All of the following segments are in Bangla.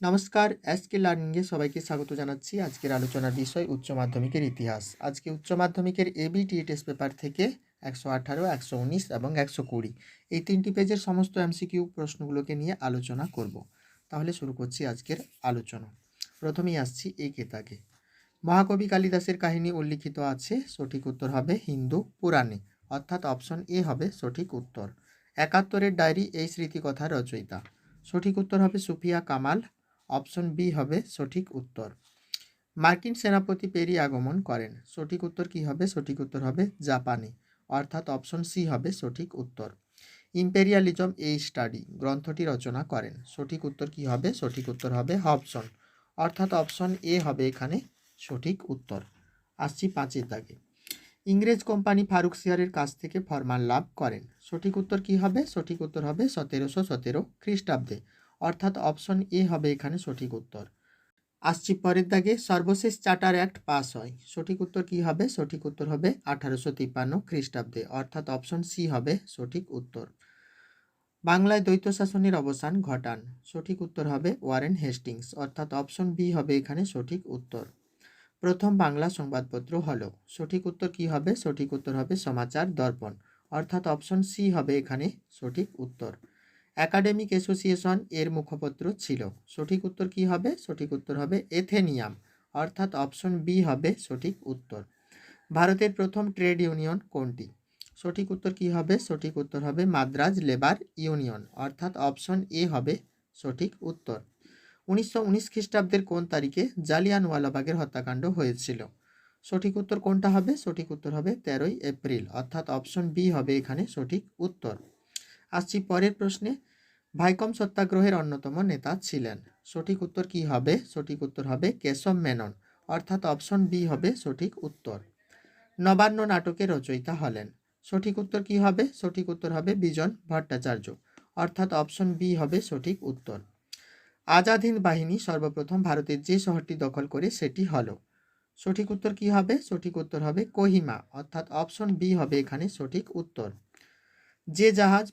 নমস্কার এসকে লার্নিংয়ে সবাইকে স্বাগত জানাচ্ছি আজকের আলোচনার বিষয় উচ্চ মাধ্যমিকের ইতিহাস। আজকে উচ্চ মাধ্যমিকের এবিটি টেস্ট পেপার থেকে একশো আঠারো, একশো উনিশ এবং একশো কুড়ি। এই তিনটি পেজের সমস্ত এমসিকিউ প্রশ্নগুলোকে নিয়ে আলোচনা করব। তাহলে শুরু করছি আজকের আলোচনা। প্রথমেই আসছি এই কেতাকে মহাকবি কালিদাসের কাহিনী উল্লিখিত আছে, সঠিক উত্তর হবে হিন্দু পুরাণে। অর্থাৎ অপশন এ হবে সঠিক উত্তর। একাত্তরের ডায়েরি এই স্মৃতিকথার রচয়িতা। সঠিক উত্তর হবে সুফিয়া কামাল অপশন বি হবে সঠিক উত্তর। মার্কিন সেনাপতি পেরি আগমন করেন। সঠিক উত্তর কি হবে? সঠিক উত্তর হবে জাপানে। অর্থাৎ অপশন সি হবে সঠিক উত্তর। ইম্পেরিয়ালিজম এই স্টাডি, গ্রন্থটি রচনা করেন। সঠিক উত্তর কি হবে? সঠিক উত্তর হবে হবসন। অর্থাৎ অপশন এ হবে এখানে সঠিক উত্তর। আসছি পাঁচের দাগে। ইংরেজ কোম্পানি ফারুক সিয়ারের কাছ থেকে ফরমান লাভ করেন। সঠিক উত্তর কি হবে? সঠিক উত্তর হবে সতেরোশো সতেরো খ্রিস্টাব্দে। অর্থাৎ অপশন এ হবে এখানে সঠিক উত্তর। আসছি পরের দাগে, সর্বশেষ চার্টার অ্যাক্ট পাস হয়। সঠিক উত্তর কি হবে? সঠিক উত্তর হবে আঠারোশো তিপ্পান্ন খ্রিস্টাব্দে, অর্থাৎ অপশন সি হবে সঠিক উত্তর। বাংলায় দ্বৈত শাসনের অবসান ঘটান। সঠিক উত্তর হবে ওয়ারেন হেস্টিংস, অর্থাৎ অপশন বি হবে এখানে সঠিক উত্তর। প্রথম বাংলা সংবাদপত্র হলো। সঠিক উত্তর কি হবে? সঠিক উত্তর হবে সমাচার দর্পণ, অর্থাৎ অপশন সি হবে এখানে সঠিক উত্তর। একাডেমিক অ্যাসোসিয়েশন এর মুখপত্র ছিল। সঠিক উত্তর কি হবে? সঠিক উত্তর হবে এথেনিয়াম অর্থাৎ অপশন বি হবে সঠিক উত্তর। ভারতের প্রথম ট্রেড ইউনিয়ন কোনটি? সঠিক উত্তর কি হবে? সঠিক উত্তর হবে মাদ্রাজ লেবার ইউনিয়ন অর্থাৎ অপশন এ হবে সঠিক উত্তর। উনিশশো উনিশ খ্রিস্টাব্দের কোন তারিখে জালিয়ানওয়ালাবাগের হত্যাকাণ্ড হয়েছিল? সঠিক উত্তর কোনটা হবে? সঠিক উত্তর হবে তেরোই এপ্রিল, অর্থাৎ অপশন বি হবে এখানে সঠিক উত্তর। আসছি পরের প্রশ্নে। ভাইকম সত্যাগ্রহের অন্যতম নেতা ছিলেন। সঠিক উত্তর কি হবে? সঠিক উত্তর হবে কেশব মেনন। অর্থাৎ অপশন বি হবে সঠিক উত্তর। নবান্ন নাটকের রচয়িতা হলেন। সঠিক উত্তর কি হবে? সঠিক উত্তর হবে বিজন ভট্টাচার্য। অর্থাৎ অপশন বি হবে সঠিক উত্তর। আজাদ হিন্দ বাহিনী সর্বপ্রথম ভারতের যে শহরটি দখল করে সেটি হলো। সঠিক উত্তর কি হবে? সঠিক উত্তর হবে কোহিমা। অর্থাৎ অপশন বি হবে এখানে সঠিক উত্তর। যে জাহাজ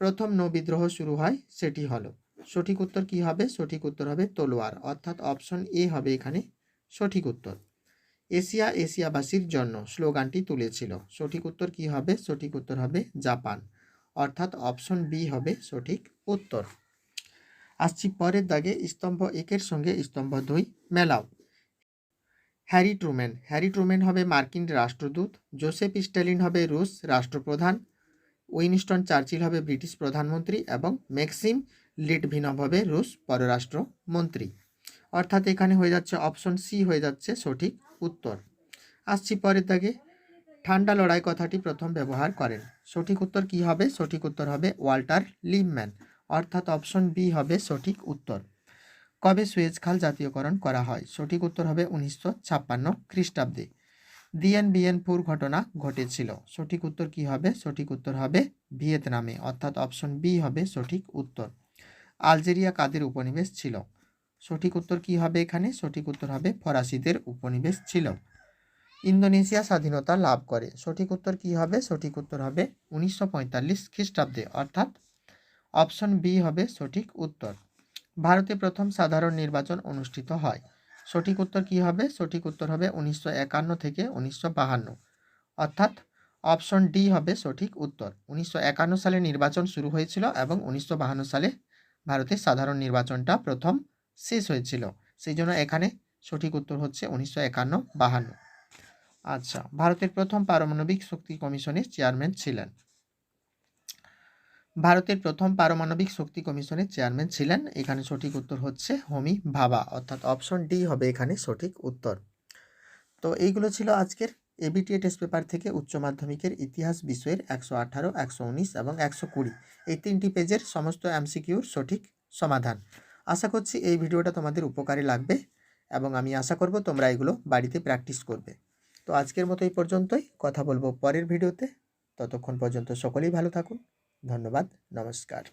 প্রথম নৌবিদ্রোহ শুরু হয়, সেটি হলো। সঠিক উত্তর কি হবে? সঠিক উত্তর হবে তলোয়ার। অর্থাৎ অপশন এ হবে এখানে সঠিক উত্তর। এশিয়া এশিয়াবাসীর জন্য স্লোগানটি তুলেছিল। সঠিক উত্তর কি হবে? সঠিক উত্তর হবে জাপান। অর্থাৎ অপশন বি হবে সঠিক উত্তর। আসছি পরের দাগে, স্তম্ভ একের সঙ্গে স্তম্ভ দুই মেলাও। Harry Truman. হ্যারি ট্রুম্যান হবে মার্কিন রাষ্ট্রদূত। জোসেফ স্ট্যালিন হবে রুশ রাষ্ট্রপ্রধান। উইনস্টন চার্চিল হবে ব্রিটিশ প্রধানমন্ত্রী এবং ম্যাক্সিম লিটভিনভ হবে রুশ পররাষ্ট্রমন্ত্রী। অর্থাৎ এখানে হয়ে যাচ্ছে অপশন সি হয়ে যাচ্ছে সঠিক উত্তর। আসছি পরের দাগে। ঠান্ডা লড়াই কথাটি প্রথম ব্যবহার করেন। সঠিক উত্তর কি হবে? সঠিক উত্তর হবে ওয়াল্টার লিমম্যান। অর্থাৎ অপশন বি হবে সঠিক উত্তর। কবে সুয়েজ খাল জাতীয়করণ করা হয়? সঠিক উত্তর হবে উনিশশো ছাপ্পান্ন খ্রিস্টাব্দে। দিয়েন ঘটনা ঘটেছিল। সঠিক উত্তর কি হবে? সঠিক উত্তর হবে ভিয়েতনামে, অর্থাৎ অপশন বি হবে সঠিক উত্তর। আলজেরিয়া কাদের উপনিবেশ ছিল? সঠিক উত্তর কি হবে এখানে? সঠিক উত্তর হবে ফরাসিদের উপনিবেশ ছিল। ইন্দোনেশিয়া স্বাধীনতা লাভ করে। সঠিক উত্তর কি হবে? সঠিক উত্তর হবে উনিশশো পঁয়তাল্লিশ খ্রিস্টাব্দে, অর্থাৎ অপশন বি হবে সঠিক উত্তর। ভারতে প্রথম সাধারণ নির্বাচন অনুষ্ঠিত হয়। সঠিক উত্তর কি হবে? সঠিক উত্তর হবে উনিশশো একান্ন থেকে উনিশশো বাহান্ন। অর্থাৎ অপশন ডি হবে সঠিক উত্তর। উনিশশো একান্ন সালে নির্বাচন শুরু হয়েছিল এবং উনিশশো বাহান্ন সালে ভারতের সাধারণ নির্বাচনটা প্রথম শেষ হয়েছিল। সেই জন্য এখানে সঠিক উত্তর হচ্ছে উনিশশো একান্ন বাহান্ন। আচ্ছা ভারতের প্রথম পারমাণবিক শক্তি কমিশনের চেয়ারম্যান ছিলেন। ভারতের প্রথম পারমাণবিক শক্তি কমিশনের চেয়ারম্যান ছিলেন। এখানে সঠিক উত্তর হচ্ছে হোমি ভাবা অর্থাৎ অপশন ডি হবে এখানে সঠিক উত্তর। তো এইগুলো ছিল আজকের এবিটিএ টেস্ট পেপার থেকে উচ্চ মাধ্যমিকের ইতিহাস বিষয়ের একশো আঠারো, একশো উনিশ এবং একশো কুড়ি। এই তিনটি পেজের সমস্ত এমসিকিউর সঠিক সমাধান। আশা করছি এই ভিডিওটা তোমাদের উপকারে লাগবে এবং আমি আশা করব তোমরা এগুলো বাড়িতে প্র্যাকটিস করবে। তো আজকের মতো এই পর্যন্তই। কথা বলব পরের ভিডিওতে। ততক্ষণ পর্যন্ত সকলেই ভালো থাকুন। ধন্যবাদ নমস্কার।